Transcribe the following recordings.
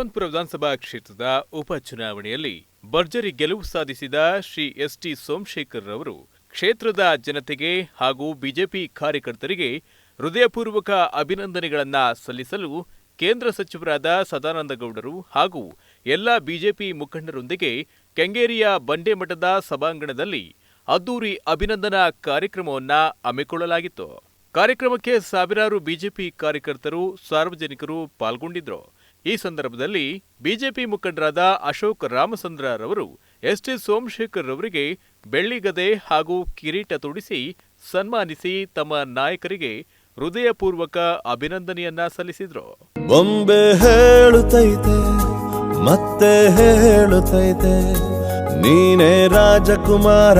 ಯಶವಂತಪುರ ವಿಧಾನಸಭಾ ಕ್ಷೇತ್ರದ ಉಪಚುನಾವಣೆಯಲ್ಲಿ ಭರ್ಜರಿ ಗೆಲುವು ಸಾಧಿಸಿದ ಶ್ರೀ ಎಸ್ ಟಿ ಸೋಮಶೇಖರ್ ರವರು ಕ್ಷೇತ್ರದ ಜನತೆಗೆ ಹಾಗೂ ಬಿಜೆಪಿ ಕಾರ್ಯಕರ್ತರಿಗೆ ಹೃದಯಪೂರ್ವಕ ಅಭಿನಂದನೆಗಳನ್ನು ಸಲ್ಲಿಸಲು ಕೇಂದ್ರ ಸಚಿವರಾದ ಸದಾನಂದಗೌಡರು ಹಾಗೂ ಎಲ್ಲ ಬಿಜೆಪಿ ಮುಖಂಡರೊಂದಿಗೆ ಕೆಂಗೇರಿಯ ಬಂಡೆಮಠದ ಸಭಾಂಗಣದಲ್ಲಿ ಅದ್ದೂರಿ ಅಭಿನಂದನಾ ಕಾರ್ಯಕ್ರಮವನ್ನ ಹಮ್ಮಿಕೊಳ್ಳಲಾಗಿತ್ತು. ಕಾರ್ಯಕ್ರಮಕ್ಕೆ ಸಾವಿರಾರು ಬಿಜೆಪಿ ಕಾರ್ಯಕರ್ತರು, ಸಾರ್ವಜನಿಕರು ಪಾಲ್ಗೊಂಡಿದ್ರು. ಈ ಸಂದರ್ಭದಲ್ಲಿ ಬಿಜೆಪಿ ಮುಖಂಡರಾದ ಅಶೋಕ್ ರಾಮಸಂದ್ರರವರು ಎಸ್ ಟಿ ಸೋಮಶೇಖರ್ ರವರಿಗೆ ಬೆಳ್ಳಿಗದೆ ಹಾಗೂ ಕಿರೀಟ ತೊಡಿಸಿ ಸನ್ಮಾನಿಸಿ ತಮ್ಮ ನಾಯಕರಿಗೆ ಹೃದಯಪೂರ್ವಕ ಅಭಿನಂದನೆಯನ್ನ ಸಲ್ಲಿಸಿದ್ರು. ಬೊಂಬೆ ಹೇಳುತ್ತೈತೆ, ಮತ್ತೆ ಹೇಳುತ್ತೈತೆ, ನೀನೇ ರಾಜಕುಮಾರ.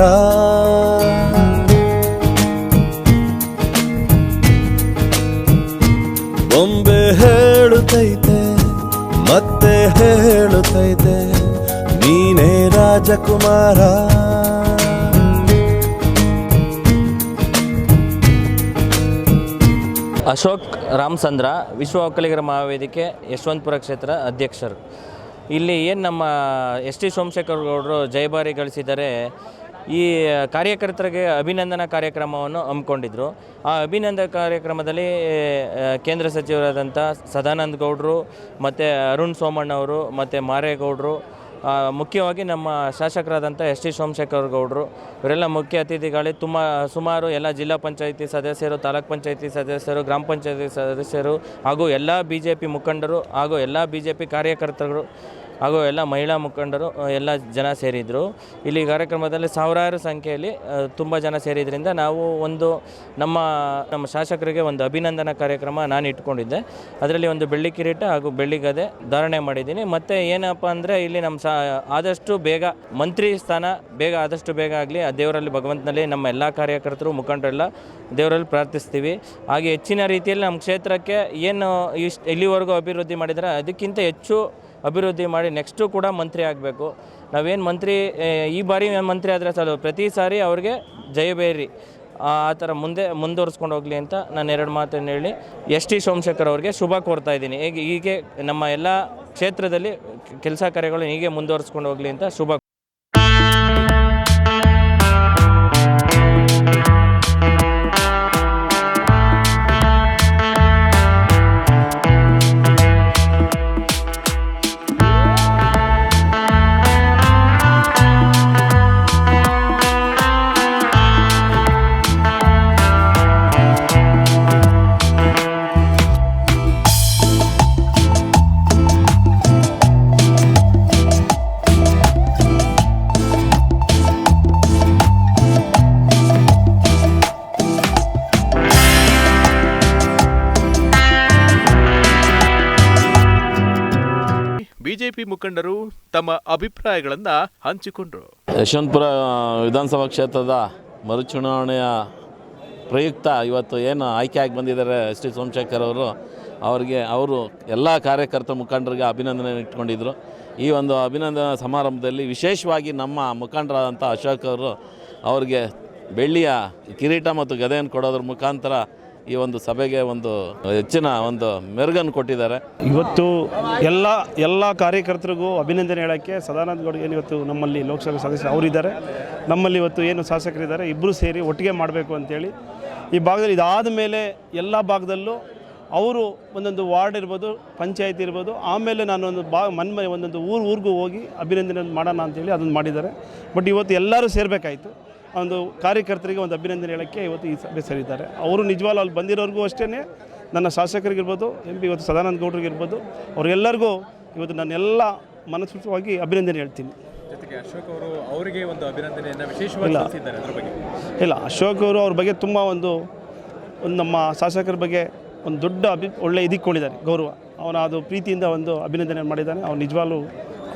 ಬೊಂಬೆ ಹೇಳುತ್ತೈತೆ ಮತ್ತೆ ಹೇಳುತ್ತೈತೆ, ನೀನೇ ರಾಜಕುಮಾರ. ಅಶೋಕ್ ರಾಮಚಂದ್ರ ವಿಶ್ವ ಒಕ್ಕಲಿಗರ ಮಹಾವೇದಿಕೆ, ಯಶವಂತಪುರ ಕ್ಷೇತ್ರ ಅಧ್ಯಕ್ಷರು. ಇಲ್ಲಿ ಏನು ನಮ್ಮ ಎಸ್ ಟಿ ಸೋಮಶೇಖರ್ ಗೌಡರು ಜಯಭಾರಿ ಗಳಿಸಿದ್ದಾರೆ ಈ ಕಾರ್ಯಕರ್ತರಿಗೆ ಅಭಿನಂದನಾ ಕಾರ್ಯಕ್ರಮವನ್ನು ಹಮ್ಮಿಕೊಂಡಿದ್ರು. ಆ ಅಭಿನಂದನ ಕಾರ್ಯಕ್ರಮದಲ್ಲಿ ಕೇಂದ್ರ ಸಚಿವರಾದಂಥ ಸದಾನಂದ ಗೌಡರು ಮತ್ತು ಅರುಣ್ ಸೋಮಣ್ಣ ಅವರು ಮತ್ತು ಮಾರೇಗೌಡರು ಮುಖ್ಯವಾಗಿ ನಮ್ಮ ಶಾಸಕರಾದಂಥ ಎಸ್ ಟಿ ಸೋಮಶೇಖರ್ ಗೌಡರು. ಇವರೆಲ್ಲ ಮುಖ್ಯ ಅತಿಥಿಗಳೇ ತುಂಬ, ಸುಮಾರು ಎಲ್ಲ ಜಿಲ್ಲಾ ಪಂಚಾಯಿತಿ ಸದಸ್ಯರು, ತಾಲೂಕ್ ಪಂಚಾಯಿತಿ ಸದಸ್ಯರು, ಗ್ರಾಮ ಪಂಚಾಯಿತಿ ಸದಸ್ಯರು ಹಾಗೂ ಎಲ್ಲ ಬಿ ಜೆ ಪಿ ಮುಖಂಡರು ಹಾಗೂ ಎಲ್ಲ ಬಿ ಜೆ ಪಿ ಕಾರ್ಯಕರ್ತರು ಹಾಗೂ ಎಲ್ಲ ಮಹಿಳಾ ಮುಖಂಡರು ಎಲ್ಲ ಜನ ಸೇರಿದರು. ಇಲ್ಲಿ ಕಾರ್ಯಕ್ರಮದಲ್ಲಿ ಸಾವಿರಾರು ಸಂಖ್ಯೆಯಲ್ಲಿ ತುಂಬ ಜನ ಸೇರಿದ್ರಿಂದ ನಾವು ಒಂದು ನಮ್ಮ ನಮ್ಮ ಶಾಸಕರಿಗೆ ಒಂದು ಅಭಿನಂದನಾ ಕಾರ್ಯಕ್ರಮ ನಾನು ಇಟ್ಕೊಂಡಿದ್ದೆ. ಅದರಲ್ಲಿ ಒಂದು ಬೆಳ್ಳಿ ಕಿರೀಟ ಹಾಗೂ ಬೆಳ್ಳಿ ಗದೆ ಧಾರಣೆ ಮಾಡಿದ್ದೀನಿ. ಮತ್ತು ಏನಪ್ಪ ಅಂದರೆ ಇಲ್ಲಿ ನಮ್ಮ ಸಾ, ಆದಷ್ಟು ಬೇಗ ಮಂತ್ರಿ ಸ್ಥಾನ, ಬೇಗ ಆದಷ್ಟು ಬೇಗ ಆಗಲಿ, ಆ ದೇವರಲ್ಲಿ ಭಗವಂತನಲ್ಲಿ ನಮ್ಮ ಎಲ್ಲ ಕಾರ್ಯಕರ್ತರು, ಮುಖಂಡರೆಲ್ಲ ದೇವರಲ್ಲಿ ಪ್ರಾರ್ಥಿಸ್ತೀವಿ. ಹಾಗೆ ಹೆಚ್ಚಿನ ರೀತಿಯಲ್ಲಿ ನಮ್ಮ ಕ್ಷೇತ್ರಕ್ಕೆ ಏನು ಇಷ್ಟು ಇಲ್ಲಿವರೆಗೂ ಅಭಿವೃದ್ಧಿ ಮಾಡಿದರೆ, ಅದಕ್ಕಿಂತ ಹೆಚ್ಚು ಅಭಿವೃದ್ಧಿ ಮಾಡಿ ನೆಕ್ಸ್ಟು ಕೂಡ ಮಂತ್ರಿ ಆಗಬೇಕು. ನಾವೇನು ಮಂತ್ರಿ ಈ ಬಾರಿ ಮಂತ್ರಿ ಆದರೆ ಸಾಲು ಪ್ರತಿ ಸಾರಿ ಅವ್ರಿಗೆ ಜಯಬೇರಿ ಆ ಥರ ಮುಂದೆ, ಮುಂದುವರ್ಸ್ಕೊಂಡು ಹೋಗಲಿ ಅಂತ ನಾನು ಎರಡು ಮಾತನ್ನು ಹೇಳಿ, ಎಸ್ ಟಿ ಸೋಮಶೇಖರ್ ಅವ್ರಿಗೆ ಶುಭ ಕೋರ್ತಾ ಇದ್ದೀನಿ. ಹೇಗೆ, ಹೀಗೆ ನಮ್ಮ ಎಲ್ಲ ಕ್ಷೇತ್ರದಲ್ಲಿ ಕೆಲಸ ಕಾರ್ಯಗಳು ಹೀಗೆ ಮುಂದುವರಿಸ್ಕೊಂಡು ಹೋಗಲಿ ಅಂತ ಶುಭ ಬಿಜೆಪಿ ಮುಖಂಡರು ತಮ್ಮ ಅಭಿಪ್ರಾಯಗಳನ್ನು ಹಂಚಿಕೊಂಡರು. ಯಶವಂತಪುರ ವಿಧಾನಸಭಾ ಕ್ಷೇತ್ರದ ಮರುಚುನಾವಣೆಯ ಪ್ರಯುಕ್ತ ಇವತ್ತು ಏನು ಆಯ್ಕೆಯಾಗಿ ಬಂದಿದ್ದಾರೆ ಎಸ್ ಟಿ ಸೋಮಶೇಖರ್ ಅವರು, ಅವರಿಗೆ ಅವರು ಎಲ್ಲ ಕಾರ್ಯಕರ್ತ ಮುಖಂಡರಿಗೆ ಅಭಿನಂದನೆ ಇಟ್ಕೊಂಡಿದ್ದರು ಈ ಒಂದು ಅಭಿನಂದನಾ ಸಮಾರಂಭದಲ್ಲಿ ವಿಶೇಷವಾಗಿ ನಮ್ಮ ಮುಖಂಡರಾದಂಥ ಅಶೋಕ್ ಅವರು ಅವರಿಗೆ ಬೆಳ್ಳಿಯ ಕಿರೀಟ ಮತ್ತು ಗದೆಯನ್ನು ಕೊಡೋದ್ರ ಮುಖಾಂತರ ಈ ಒಂದು ಸಭೆಗೆ ಒಂದು ಹೆಚ್ಚಿನ ಒಂದು ಮೆರುಗನ್ನು ಕೊಟ್ಟಿದ್ದಾರೆ. ಇವತ್ತು ಎಲ್ಲ ಎಲ್ಲ ಕಾರ್ಯಕರ್ತರಿಗೂ ಅಭಿನಂದನೆ ಹೇಳೋಕ್ಕೆ ಸದಾನಂದ ಗೌಡ ಏನು ಇವತ್ತು ನಮ್ಮಲ್ಲಿ ಲೋಕಸಭೆ ಸದಸ್ಯರು ಅವರಿದ್ದಾರೆ. ನಮ್ಮಲ್ಲಿ ಇವತ್ತು ಏನು ಶಾಸಕರಿದ್ದಾರೆ ಇಬ್ಬರು ಸೇರಿ ಒಟ್ಟಿಗೆ ಮಾಡಬೇಕು ಅಂತೇಳಿ. ಈ ಭಾಗದಲ್ಲಿ ಇದಾದ ಮೇಲೆ ಎಲ್ಲ ಭಾಗದಲ್ಲೂ ಅವರು ಒಂದೊಂದು ವಾರ್ಡ್ ಇರ್ಬೋದು, ಪಂಚಾಯತ್ ಇರ್ಬೋದು, ಆಮೇಲೆ ನಾನು ಒಂದು ಬಾ ಮನ್ಮನೆ ಒಂದೊಂದು ಊರು, ಊರಿಗೂ ಹೋಗಿ ಅಭಿನಂದನೆ ಮಾಡೋಣ ಅಂತೇಳಿ ಅದನ್ನು ಮಾಡಿದ್ದಾರೆ. ಬಟ್ ಇವತ್ತು ಎಲ್ಲರೂ ಸೇರಬೇಕಾಯಿತು. ಒಂದು ಕಾರ್ಯಕರ್ತರಿಗೆ ಒಂದು ಅಭಿನಂದನೆ ಹೇಳೋಕ್ಕೆ ಇವತ್ತು ಈ ಸಭೆ ಸೇರಿದ್ದಾರೆ. ಅವರು ನಿಜವಾಗ್ಲೂ ಅಲ್ಲಿ ಬಂದಿರೋರಿಗೂ ಅಷ್ಟೇ ನನ್ನ ಶಾಸಕರಿಗಿರ್ಬೋದು ಎಂ ಪಿ ಇವತ್ತು ಸದಾನಂದ ಗೌಡರಿಗಿರ್ಬೋದು ಅವರೆಲ್ಲರಿಗೂ ಇವತ್ತು ನಾನೆಲ್ಲ ಮನಸ್ಫೂರ್ತಿಯಾಗಿ ಅಭಿನಂದನೆ ಹೇಳ್ತೀನಿ. ಜೊತೆಗೆ ಅಶೋಕ್ ಅವರು ಅವರಿಗೆ ಒಂದು ಅಭಿನಂದನೆಯನ್ನ ವಿಶೇಷವಾಗಿ ಇಲ್ಲ. ಸಲ್ಲಿಸಿದ್ದಾರೆ ಅದ್ರ ಬಗ್ಗೆ. ಇಲ್ಲ ಅಶೋಕ್ ಅವರು ಅವ್ರ ಬಗ್ಗೆ ತುಂಬ ಒಂದು ಒಂದು ನಮ್ಮ ಶಾಸಕರ ಬಗ್ಗೆ ಒಂದು ದೊಡ್ಡ ಅಭಿ ಒಳ್ಳೆ ಇದಿಕ್ಕೊಂಡಿದ್ದಾರೆ ಗೌರವ. ಅವನ ಅದು ಪ್ರೀತಿಯಿಂದ ಒಂದು ಅಭಿನಂದನೆ ಮಾಡಿದ್ದಾನೆ. ಅವ್ನು ನಿಜವಾಗ್ಲೂ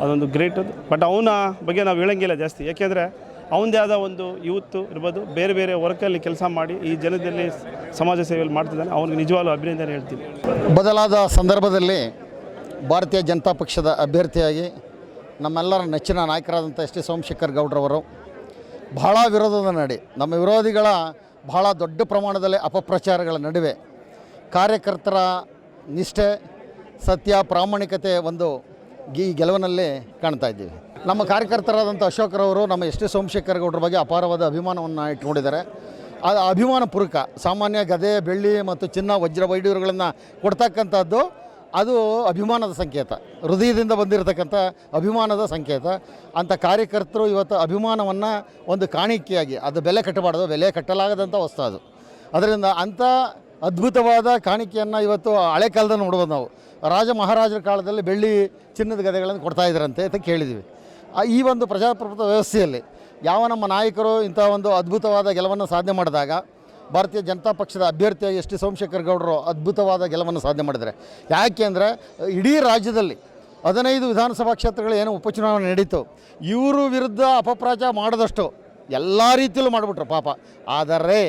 ಅದೊಂದು ಗ್ರೇಟ್ ಅದು. ಬಟ್ ಅವನ ಬಗ್ಗೆ ನಾವು ಹೇಳಂಗಿಲ್ಲ ಜಾಸ್ತಿ. ಯಾಕೆಂದರೆ ಅವನದೇ ಆದ ಒಂದು ಯೂತ್ ಇರ್ಬೋದು, ಬೇರೆ ಬೇರೆ ವರ್ಕಲ್ಲಿ ಕೆಲಸ ಮಾಡಿ ಈ ಜನದಲ್ಲಿ ಸಮಾಜ ಸೇವೆಯಲ್ಲಿ ಮಾಡ್ತಿದ್ದಾನೆ. ಅವನಿಗೆ ನಿಜವಾಗ್ಲೂ ಅಭಿನಂದನೆ ಹೇಳ್ತೀನಿ. ಬದಲಾದ ಸಂದರ್ಭದಲ್ಲಿ ಭಾರತೀಯ ಜನತಾ ಪಕ್ಷದ ಅಭ್ಯರ್ಥಿಯಾಗಿ ನಮ್ಮೆಲ್ಲರ ನೆಚ್ಚಿನ ನಾಯಕರಾದಂಥ ಎಸ್ ಟಿ ಸೋಮಶೇಖರ್ ಗೌಡ್ರವರು ಬಹಳ ವಿರೋಧದ ನಡೆ, ನಮ್ಮ ವಿರೋಧಿಗಳ ಬಹಳ ದೊಡ್ಡ ಪ್ರಮಾಣದಲ್ಲಿ ಅಪಪ್ರಚಾರಗಳ ನಡುವೆ ಕಾರ್ಯಕರ್ತರ ನಿಷ್ಠೆ, ಸತ್ಯ, ಪ್ರಾಮಾಣಿಕತೆ ಒಂದು ಈ ಗೆಲುವಿನಲ್ಲಿ ಕಾಣ್ತಾ ಇದ್ದೀವಿ. ನಮ್ಮ ಕಾರ್ಯಕರ್ತರಾದಂಥ ಅಶೋಕರವರು ನಮ್ಮ ಎಸ್ ಟಿ ಸೋಮಶೇಖರ್ ಗೌಡ್ರ ಬಗ್ಗೆ ಅಪಾರವಾದ ಅಭಿಮಾನವನ್ನು ಇಟ್ಕೊಂಡಿದ್ದಾರೆ ಆ ಅಭಿಮಾನ ಪೂರ್ವಕ ಸಾಮಾನ್ಯ ಗದೆ, ಬೆಳ್ಳಿ ಮತ್ತು ಚಿನ್ನ, ವಜ್ರ, ವೈಡೂರುಗಳನ್ನು ಕೊಡ್ತಕ್ಕಂಥದ್ದು ಅದು ಅಭಿಮಾನದ ಸಂಕೇತ. ಹೃದಯದಿಂದ ಬಂದಿರತಕ್ಕಂಥ ಅಭಿಮಾನದ ಸಂಕೇತ. ಅಂಥ ಕಾರ್ಯಕರ್ತರು ಇವತ್ತು ಅಭಿಮಾನವನ್ನು ಒಂದು ಕಾಣಿಕೆಯಾಗಿ, ಅದು ಬೆಲೆ ಕಟ್ಟಬಾರ್ದು, ಬೆಲೆ ಕಟ್ಟಲಾಗದಂಥ ವಸ್ತು ಅದು. ಅದರಿಂದ ಅಂಥ ಅದ್ಭುತವಾದ ಕಾಣಿಕೆಯನ್ನು ಇವತ್ತು ಹಳೆ ಕಾಲದಲ್ಲಿ ನೋಡ್ಬೋದು ನಾವು. ರಾಜ ಮಹಾರಾಜರ ಕಾಲದಲ್ಲಿ ಬೆಳ್ಳಿ ಚಿನ್ನದ ಗದೆಗಳನ್ನು ಕೊಡ್ತಾ ಇದ್ರಂತೆ ಅಂತ ಕೇಳಿದ್ವಿ. ಈ ಒಂದು ಪ್ರಜಾಪ್ರಭುತ್ವ ವ್ಯವಸ್ಥೆಯಲ್ಲಿ ಯಾವ ನಮ್ಮ ನಾಯಕರು ಇಂಥ ಒಂದು ಅದ್ಭುತವಾದ ಗೆಲುವನ್ನು ಸಾಧನೆ ಮಾಡಿದಾಗ ಭಾರತೀಯ ಜನತಾ ಪಕ್ಷದ ಅಭ್ಯರ್ಥಿಯಾಗಿ ಎಸ್ ಟಿ ಸೋಮಶೇಖರ್ ಗೌಡರು ಅದ್ಭುತವಾದ ಗೆಲುವನ್ನು ಸಾಧನೆ ಮಾಡಿದರೆ. ಯಾಕೆ ಅಂದರೆ ಇಡೀ ರಾಜ್ಯದಲ್ಲಿ ಹದಿನೈದು ವಿಧಾನಸಭಾ ಕ್ಷೇತ್ರಗಳು ಏನು ಉಪಚುನಾವಣೆ ನಡೀತು. ಇವರು ವಿರುದ್ಧ ಅಪಪ್ರಾಚ ಮಾಡಿದಷ್ಟು ಎಲ್ಲ ರೀತಿಯಲ್ಲೂ ಮಾಡಿಬಿಟ್ರು ಪಾಪ. ಆದರೆ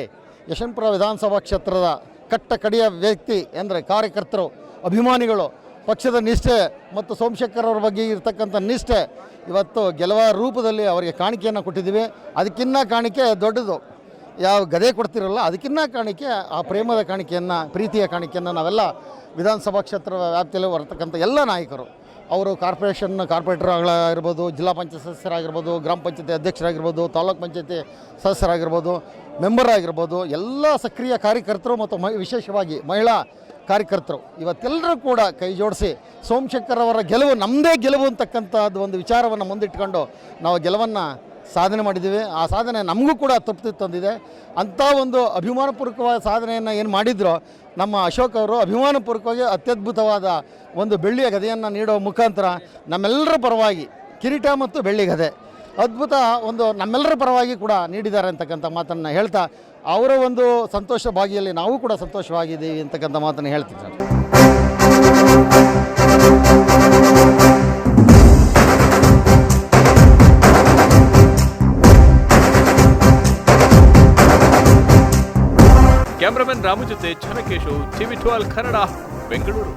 ಯಶವಂತಪುರ ವಿಧಾನಸಭಾ ಕ್ಷೇತ್ರದ ಕಟ್ಟ ಕಡಿಯ ವ್ಯಕ್ತಿ ಅಂದರೆ ಕಾರ್ಯಕರ್ತರು, ಅಭಿಮಾನಿಗಳು ಪಕ್ಷದ ನಿಷ್ಠೆ ಮತ್ತು ಸೋಮಶೇಖರ್ ಅವರ ಬಗ್ಗೆ ಇರತಕ್ಕಂಥ ನಿಷ್ಠೆ ಇವತ್ತು ಗೆಲುವ ರೂಪದಲ್ಲಿ ಅವರಿಗೆ ಕಾಣಿಕೆಯನ್ನು ಕೊಟ್ಟಿದ್ದೀವಿ. ಅದಕ್ಕಿನ್ನ ಕಾಣಿಕೆ ದೊಡ್ಡದು. ಯಾವ ಗದೆ ಕೊಡ್ತಿರಲ್ಲ, ಅದಕ್ಕಿನ್ನ ಕಾಣಿಕೆ, ಆ ಪ್ರೇಮದ ಕಾಣಿಕೆಯನ್ನು, ಪ್ರೀತಿಯ ಕಾಣಿಕೆಯನ್ನು ನಾವೆಲ್ಲ ವಿಧಾನಸಭಾ ಕ್ಷೇತ್ರ ವ್ಯಾಪ್ತಿಯಲ್ಲಿ ಬರ್ತಕ್ಕಂಥ ಎಲ್ಲ ನಾಯಕರು. ಅವರು ಕಾರ್ಪೊರೇಷನ್ ಕಾರ್ಪೊರೇಟರ್ಗಳಾಗಿರ್ಬೋದು ಜಿಲ್ಲಾ ಪಂಚಾಯತ್ ಸದಸ್ಯರಾಗಿರ್ಬೋದು, ಗ್ರಾಮ ಪಂಚಾಯತಿ ಅಧ್ಯಕ್ಷರಾಗಿರ್ಬೋದು, ತಾಲೂಕ್ ಪಂಚಾಯತಿ ಸದಸ್ಯರಾಗಿರ್ಬೋದು, ಮೆಂಬರ್ ಆಗಿರ್ಬೋದು, ಎಲ್ಲ ಸಕ್ರಿಯ ಕಾರ್ಯಕರ್ತರು ಮತ್ತು ಮಹಿ ವಿಶೇಷವಾಗಿ ಮಹಿಳಾ ಕಾರ್ಯಕರ್ತರು. ಇವತ್ತೆಲ್ಲರೂ ಕೂಡ ಕೈ ಜೋಡಿಸಿ ಸೋಮಶೇಖರ್ ಅವರ ಗೆಲುವು ನಮ್ಮದೇ ಗೆಲುವು ಅಂತಕ್ಕಂಥದ್ದು ಒಂದು ವಿಚಾರವನ್ನು ಮುಂದಿಟ್ಕೊಂಡು ನಾವು ಗೆಲುವನ್ನು ಸಾಧನೆ ಮಾಡಿದ್ದೀವಿ. ಆ ಸಾಧನೆ ನಮಗೂ ಕೂಡ ತೃಪ್ತಿ ತಂದಿದೆ. ಅಂಥ ಒಂದು ಅಭಿಮಾನಪೂರ್ವಕವಾದ ಸಾಧನೆಯನ್ನು ಏನು ಮಾಡಿದ್ರೋ ನಮ್ಮ ಅಶೋಕ್ ಅವರು ಅಭಿಮಾನಪೂರ್ವಕವಾಗಿ ಅತ್ಯದ್ಭುತವಾದ ಒಂದು ಬೆಳ್ಳಿಯ ಗದೆಯನ್ನು ನೀಡೋ ಮುಖಾಂತರ ನಮ್ಮೆಲ್ಲರ ಪರವಾಗಿ ಕಿರೀಟ ಮತ್ತು ಬೆಳ್ಳಿ ಗದೆ ಅದ್ಭುತ ಒಂದು ನಮ್ಮೆಲ್ಲರ ಪರವಾಗಿ ಕೂಡ ನೀಡಿದ್ದಾರೆ ಅಂತಕ್ಕಂಥ ಮಾತನ್ನು ಹೇಳ್ತಾ ಅವರ ಒಂದು ಸಂತೋಷ ಭಾಗಿಯಲ್ಲಿ ನಾವು ಕೂಡ ಸಂತೋಷವಾಗಿದ್ದೀವಿ ಅಂತಕ್ಕಂಥ ಮಾತನ್ನು ಹೇಳ್ತಿದ್ದಾರೆ ಕ್ಯಾಮ್ರಾಮನ್ ರಾಮು ಜೊತೆ ಚನಕೇಶು ಟಿವಿ ಕನ್ನಡ, ಬೆಂಗಳೂರು.